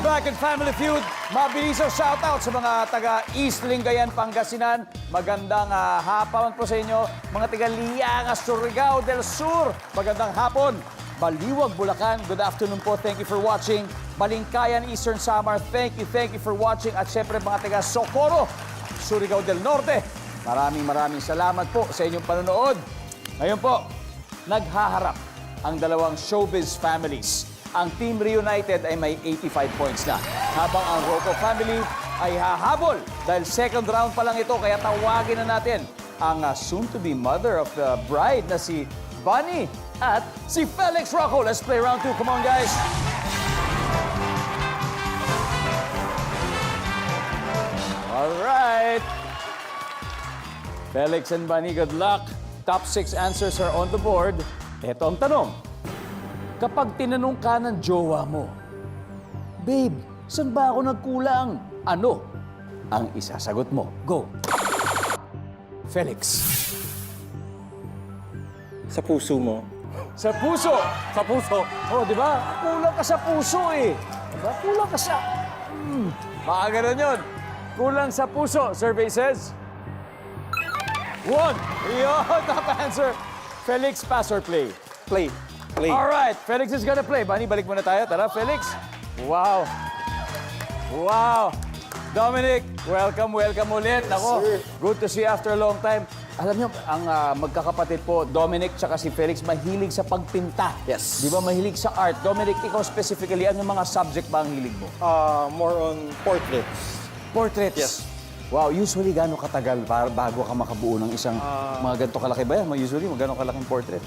back in Family Feud. Mabilis ang shoutout sa mga taga East Lingayen, Pangasinan. Magandang ah, hapon po sa inyo. Mga taga Liangas, Surigao del Sur. Magandang hapon. Baliwag, Bulacan. Good afternoon po. Thank you for watching. Balingkayan, Eastern Samar. Thank you, thank you for watching. At syempre mga taga Socorro, Surigao del Norte. Maraming maraming salamat po sa inyong panonood. Ngayon po, naghaharap ang dalawang showbiz families. Ang Team Reunited ay may 85 points na. Habang ang Rocco family ay hahabol dahil second round pa lang ito kaya tawagin na natin ang uh, soon-to-be mother of the bride na si Bunny at si Felix Rocco. Let's play round two. Come on, guys. All right. Felix and Bunny, good luck. Top six answers are on the board. Ito ang tanong. Kapag tinanong ka ng jowa mo, Babe, saan ba ako nagkulang? Ano ang isasagot mo? Go. Felix. Sa puso mo. Sa puso. Sa puso. Oh, di ba? Kulang ka sa puso eh. Diba? Kulang ka sa... Hmm. Baka ganun yun. Kulang sa puso, survey says. One. Yun, top answer. Felix, pass or play? Play. Play. All right, Felix is gonna play. Bunny, balik muna tayo. Tara, Felix. Wow. Wow. Dominic, welcome, welcome ulit. Nako, sir. good to see you after a long time. Alam niyo, ang ah, magkakapatid po, Dominic tsaka si Felix, mahilig sa pagpinta. Yes. Di ba, mahilig sa art. Dominic, ikaw specifically, ano mga subject ba ang hilig mo? Uh, more on portraits. Portraits. Yes. Wow, usually gaano katagal para bago ka makabuo ng isang Ah. mga ganito kalaki ba yan? Usually, magano kalaking portrait?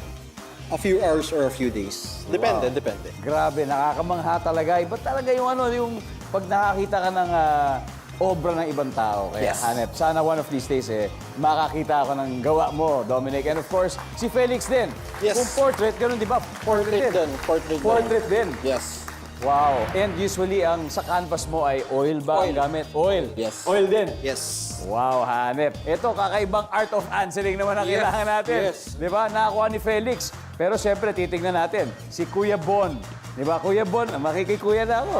A few hours or a few days. Depende, depende. Grabe, nakakamangha talaga. Iba talaga yung ano, yung pag nakakita ka ng ah, obra ng ibang tao. Kaya Yes. hanep, sana one of these days eh, makakita ako ng gawa mo, Dominic. And of course, si Felix din. Yes. Kung portrait, ganun di ba? Portrait, Portrait din. Portrait, din. Portrait din. Yes. Wow. And usually, ang sa canvas mo ay oil ba ang Oil. gamit? Oil. Yes. Oil din. Yes. Wow, hanep. Ito, kakaibang art of answering naman ang Yes, kailangan natin. yes. Di ba? Nakakuha ni Felix. Pero siyempre, titignan natin. Si Kuya Bon. Di ba? Kuya Bon, makikikuya na ako.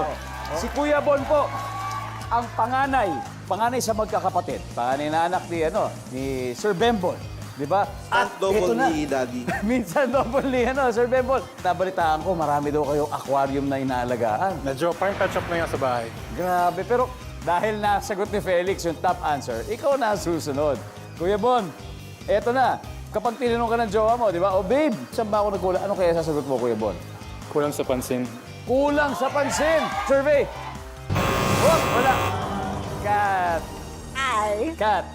Si Kuya Bon po, ang panganay. Panganay sa magkakapatid. Panganay na anak ni, ano, ni Sir Bembol. Di ba? At double na. ni daddy. Minsan double ni, ano, Sir Bembol. Nabalitaan ko, marami daw kayong aquarium na inaalagaan. Medyo parang pet shop na yan sa bahay. Grabe, pero dahil nasagot ni Felix yung top answer, ikaw na ang susunod. Kuya Bon, eto na. Kapag tinanong ka ng jowa mo, di ba? Oh, babe, saan ba ako nagkulang? Ano kaya sasagot mo, Kuya Bon? Kulang sa pansin. Kulang sa pansin. Survey. Oh, wala. Cat. Ay. Cat.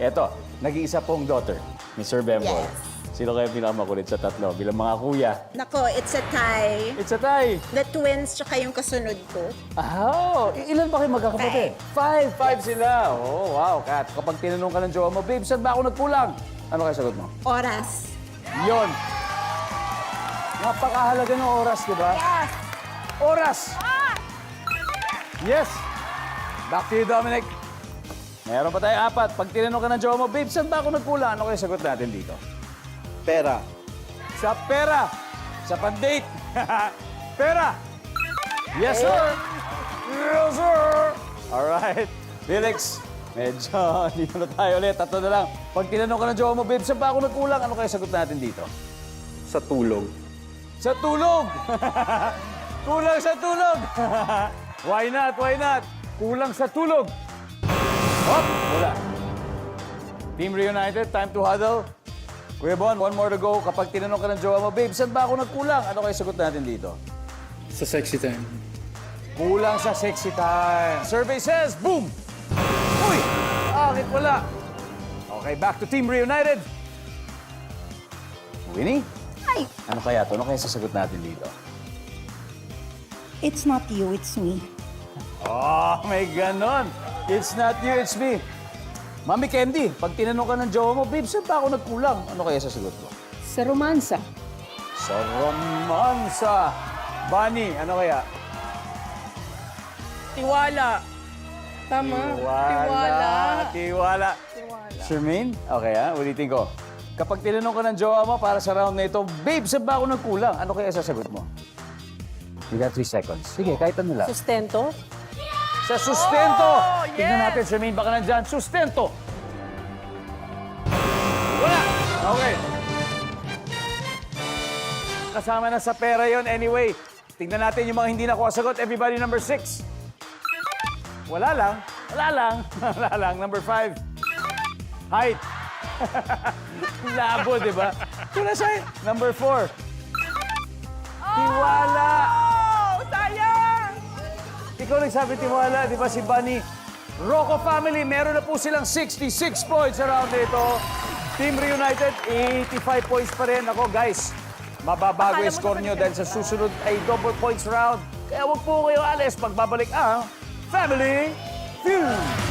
Eto, nag-iisa pong daughter ni Sir Bembol. Yes. Sino kaya pinakamakulit sa tatlo? Bilang mga kuya. Nako, it's a tie. It's a tie. The twins tsaka yung kasunod ko. Oh, ilan ba kayo magkakapatid? Five. Five sila. Oh, wow, Kat. Kapag tinanong ka ng jowa mo, babe, saan ba ako nagkulang? Ano kayo sagot mo? Oras. Yon. Napakahalaga ng oras, di ba? Yes. Oras! Yes! Back to you, Dominic. Meron pa tayo apat. Pag tinanong ka ng jowa mo, babe, saan ba ako nagkulang? Ano kayo sagot natin dito? Pera. Sa pera. Sa pandate. pera. Yes, sir. Yes, sir. All right. Felix, medyo dito na tayo ulit. Tatlo na lang. Pag tinanong ka ng jowa mo, babe, saan ba ako nagkulang? Ano kayo sagot natin dito? Sa tulog. Sa tulog. Kulang sa tulog. why not? Why not? Kulang sa tulog. Hop! Wala. Team Reunited, time to huddle. Kuya Bon, one more to go. Kapag tinanong ka ng jowa mo, babe, saan ba ako nagkulang? Ano kayo sagot natin dito? Sa sexy time. Kulang sa sexy time. Survey says, boom! Uy! Bakit wala? Okay, back to Team Reunited. Winnie? Ay, Ano kaya to? Ano kaya sasagot natin dito? it's not you, it's me. Oh, may ganon. It's not you, it's me. Mami Candy, pag tinanong ka ng jowa mo, babe, saan ba ako nagkulang? Ano kaya sasagot mo? Sa romansa. Sa romansa. Bunny, ano kaya? Tiwala. Tama. Tiwala. Tiwala. Shermaine? Okay ha, ulitin ko. Kapag tinanong ka ng jowa mo para sa round na ito, babe, saan ba ako nagkulang? Ano kaya sasagot mo? You got three seconds. Sige, kahit ano lang. Sustento. Sa sustento. Tingnan natin, Charmaine, baka nandyan. Sustento. Wala. Okay. Kasama na sa pera yon anyway. Tingnan natin yung mga hindi nakuha sagot. Everybody, number six. Wala lang. Wala lang. Wala lang. Number five. Height. Labo, di ba? Wala siya. Number four. Tiwala. Oh! Ikaw nagsabi tiwala, di ba si Bunny? Rocco family, meron na po silang 66 points around dito. Team Reunited, 85 points pa rin. Ako, guys, mababago yung score nyo dahil sa susunod ay double points round. Kaya wag po kayo alis. Pagbabalik ang Family Feud.